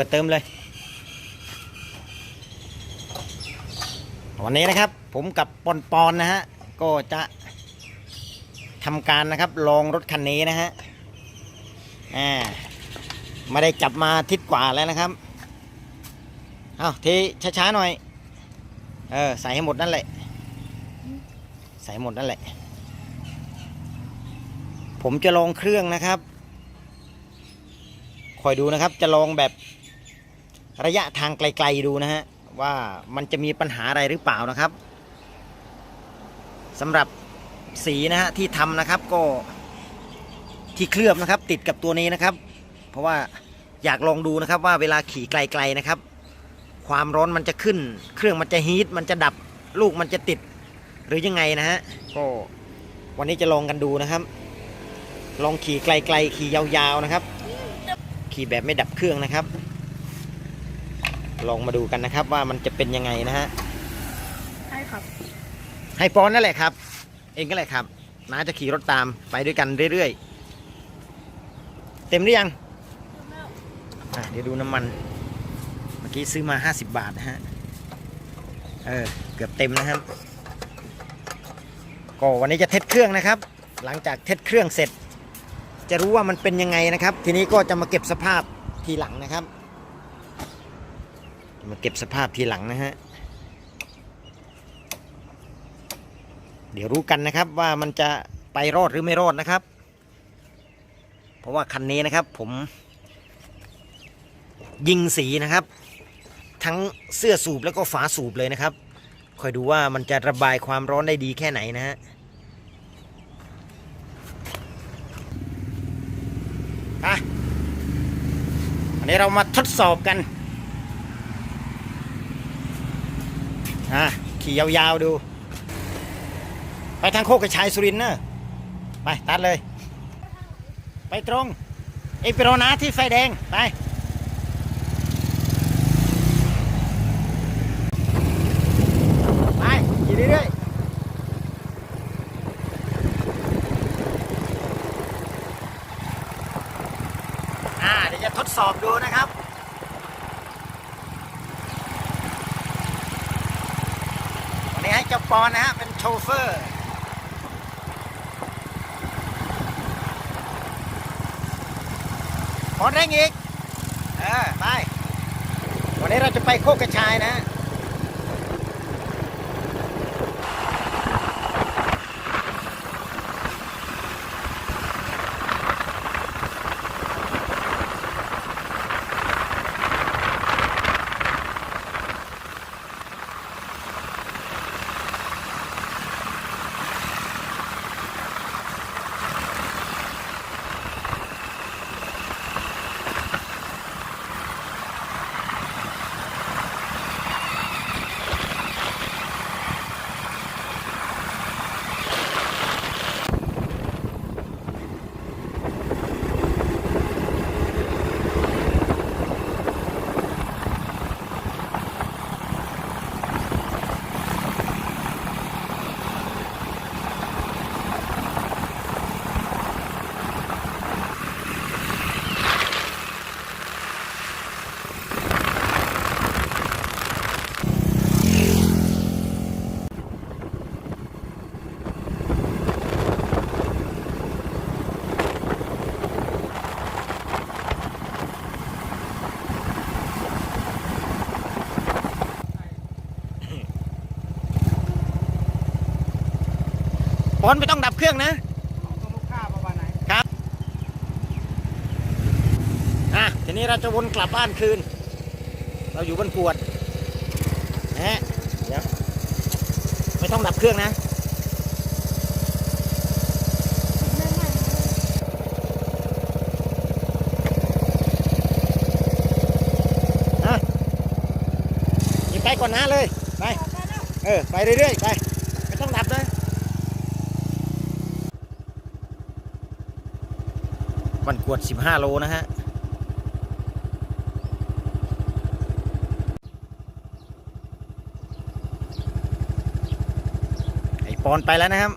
ปิดเติมเลย วันนี้นะครับ ผมกับปอนปอนนะฮะ ก็จะทำการนะครับลองรถคันนี้นะฮะ อ่าไม่ได้จับมาทิศกว่าแล้วนะครับเอาทีช้าๆหน่อย เออใส่ให้หมดนั่นแหละ ใส่หมดนั่นแหละ ผมจะลองเครื่องนะครับ คอยดูนะครับ จะลองแบบ ระยะทางไกลๆดูนะฮะว่ามันจะมีปัญหาอะไรหรือเปล่านะครับสำหรับสีนะฮะที่ทำนะครับก็ที่เคลือบนะครับ ติดกับตัวนี้นะครับ เพราะว่าอยากลองดูนะครับว่าเวลาขี่ไกลๆนะครับ ความร้อนมันจะขึ้น เครื่องมันจะฮีทมันจะดับลูกมันจะติดหรือยังไงนะฮะก็วันนี้จะลองกันดูนะครับ ลองขี่ไกลๆขี่ยาวๆนะครับ ขี่แบบไม่ดับเครื่องนะครับ ลองมาดูกันนะครับว่ามันจะเป็นยังไงนะฮะใช่ครับให้ปอนนั่นแหละครับ เองก็แหละครับน้าจะขี่รถตามไปด้วยกันเรื่อยๆ เต็มหรือยังอะเดี๋ยวดูน้ำมัน เมื่อกี้ซื้อมา 50 บาทนะฮะ เออ เกือบเต็มนะครับ ก็วันนี้จะเทสเครื่องนะครับ หลังจากเทสเครื่องเสร็จ จะรู้ว่ามันเป็นยังไงนะครับ ทีนี้ก็จะมาเก็บสภาพทีหลังนะครับ มาเก็บสภาพทีหลังนะฮะ เดี๋ยวรู้กันนะครับว่ามันจะไปรอดหรือไม่รอดนะครับ เพราะว่าคันนี้นะครับผมยิงสีนะครับ ทั้งเสื้อสูบแล้วก็ฝาสูบเลยนะครับ คอยดูว่ามันจะระบายความร้อนได้ดีแค่ไหนนะฮะอะอันนี้เรามาทดสอบกัน อะขี่ยาวๆดู ไปทางโคกกระชายสุรินทร์เนอะไปตัดเลย ไปตรง เอกไปรอนะที่ไฟแดง ไปไปขี่เรื่อยๆอ่าเดี๋ยวจะทดสอบดูนะครับ วันนี้ให้ เจ้าปอนนะฮะ เป็นโชเฟอร์ ขอเร่งอีก เออ ไป วันนี้เราจะไปโคกกระชายนะ อนไม่ต้องดับเครื่องนะต้องลูกค้าประมาณไหนครับอะทีนี้เราจะวนกลับบ้านคืน เราอยู่บนกวดนะฮะเดี๋ยวไม่ต้องดับเครื่องนะอะหยิบไปก่อนนะเลย ไป เออ ไปเรื่อยๆ ไป ไม่ต้องดับเล ปั่นกวด 15 โลนะฮะไอปอนไปแล้วนะครับ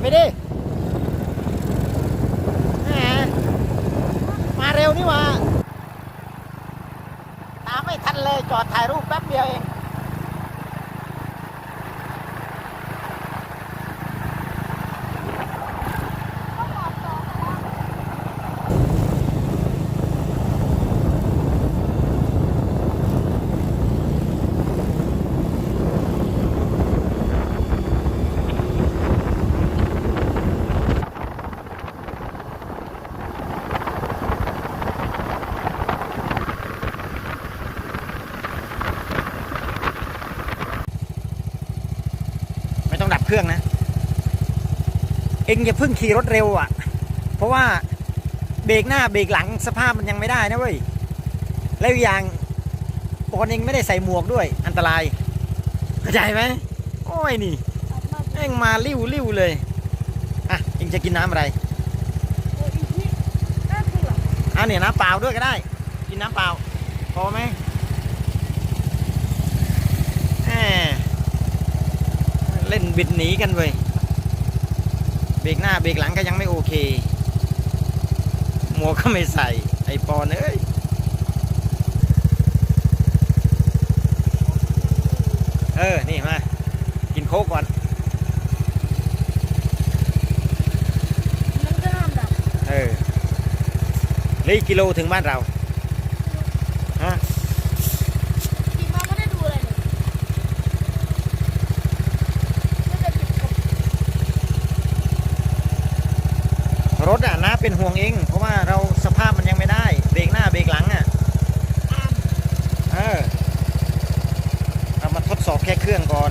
ไปดิแหมมาเร็วนี่ว่าตามไม่ทันเลยจอดถ่ายรูปแป๊บเดียวเอง ดับเครื่องนะ เองอย่าเพิ่งขี่รถเร็วอะ เพราะว่าเบรกหน้าเบรกหลังสภาพมันยังไม่ได้นะเว้ย แล้วอีกอย่างปอนเองไม่ได้ใส่หมวกด้วย อันตรายเข้าใจไหมโอ้ยนี่เองมาริ้วริ้วเลย อะเองจะกินน้ำอะไรโอ้ยอีกที่น่าเบื่อเอาเนี่ยน้ำเปล่าด้วยก็ได้ กินน้ำเปล่าพอไหมแหม เล่นบิดหนีกันเว้ยเบรกหน้าเบรกหลังก็ยังไม่โอเค หมวกก็ไม่ใส่ไอปอนเอ้ยเออ นี่มา กินโค้กก่อนมันก็ห้ามดับเออเหลืออีกกิโลถึงบ้านเรา ฮะ ขี่มาไม่ได้ดูอะไรเลยไม่ได้ติดกับ รถอะนะเป็นห่วงเอง เพราะว่าเราสภาพมันยังไม่ได้ เบรกหน้าเบรกหลังอะเออเรามาทดสอบแค่เครื่องก่อน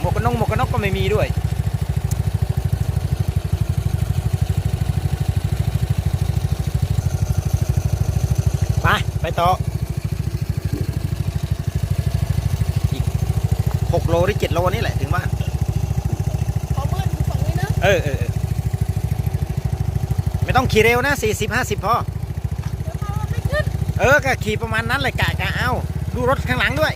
หมวกกันน็อกหมวกกันน็อกก็ไม่มีด้วยไปไปต่ออีกหกโลหรือเจ็ดโลนี่แหละถึงบ้าน ขอเมื่อนอยู่ฝั่งนี้นะ เออเออไม่ต้องขี่เร็วนะสี่สิบห้าสิบพอเดี๋ยวมาไม่ขึ้นเออก็ขี่ประมาณนั้นเลยกะกะเอาดูรถข้างหลังด้วย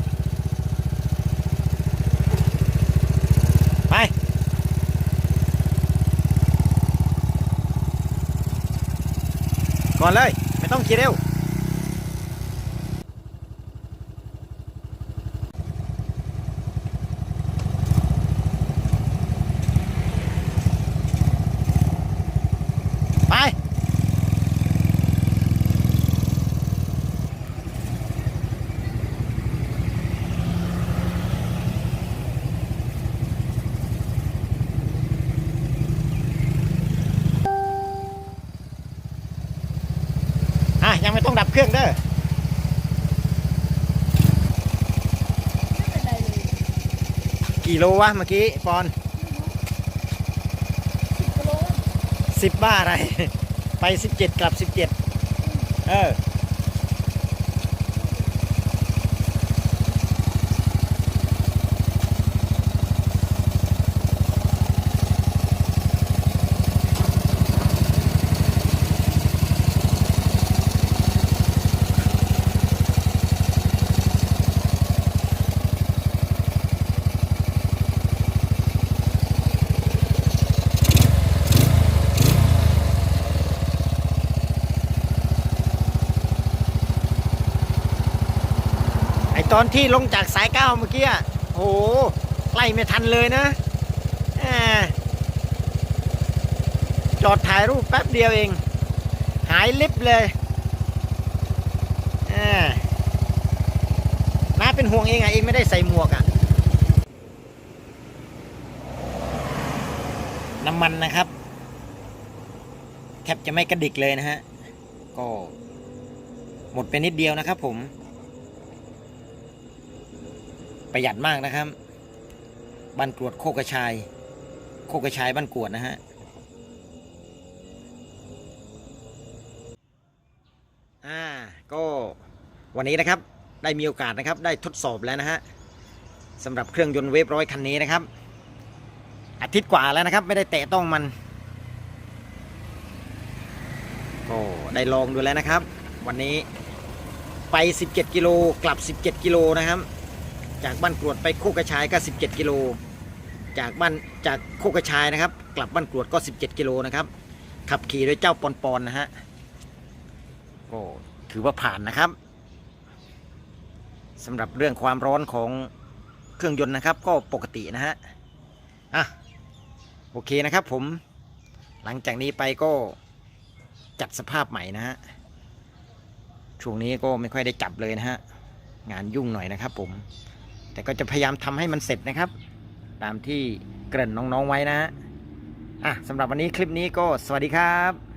ไป ก่อนเลย ไม่ต้องขี่เร็ว ไป อะ ยังไม่ต้องดับ เครื่องได้กี่โลวะเมื่อกี้ปอนสิบกิโลสิบบ้าอะไร ไปสิบเจ็ดกลับสิบเจ็ดเออ อตอนที่ลงจากสายเก้าเมื่อกี้อะโหไล่ไม่ทันเลยนะจอดถ่ายรูปแป๊บเดียวเอง หายลิบเลยน้าเป็นห่วงเองอะ เองไม่ได้ใส่หมวกอะ น้ำมันนะครับ แทบจะไม่กระดิกเลยนะฮะ ก็หมดไปนิดเดียวนะครับผม ประหยัดมากนะครับบ้านกรวดโคกระชาย โคกระชายบ้านกรวดนะฮะอ่าก็วันนี้นะครับได้มีโอกาสนะครับได้ทดสอบแล้วนะฮะสำหรับเครื่องยนต์เวฟร้อยคันนี้นะครับ อาทิตย์กว่าแล้วนะครับ ไม่ได้แตะต้องมันก็ได้ลองดูแล้วนะครับ วันนี้ไป 17 กิโลกลับ 17 กิโลนะครับ จากบ้านกรวดไปโคกกระชายก็ 17 กิโล จากบ้านจากโคกกระชายนะครับ กลับบ้านกรวดก็ 17 กิโลนะครับ ขับขี่โดยเจ้าปอนปอนนะฮะก็ถือว่าผ่านนะครับสำหรับเรื่องความร้อนของเครื่องยนต์นะครับ ก็ปกตินะฮะอะโอเคนะครับผมหลังจากนี้ไปก็จัดสภาพใหม่นะฮะช่วงนี้ก็ไม่ค่อยได้จับเลยนะฮะงานยุ่งหน่อยนะครับผม แต่ก็จะพยายามทำให้มันเสร็จนะครับ ตามที่เกริ่นน้องๆไว้นะฮะอะสำหรับวันนี้คลิปนี้ก็สวัสดีครับ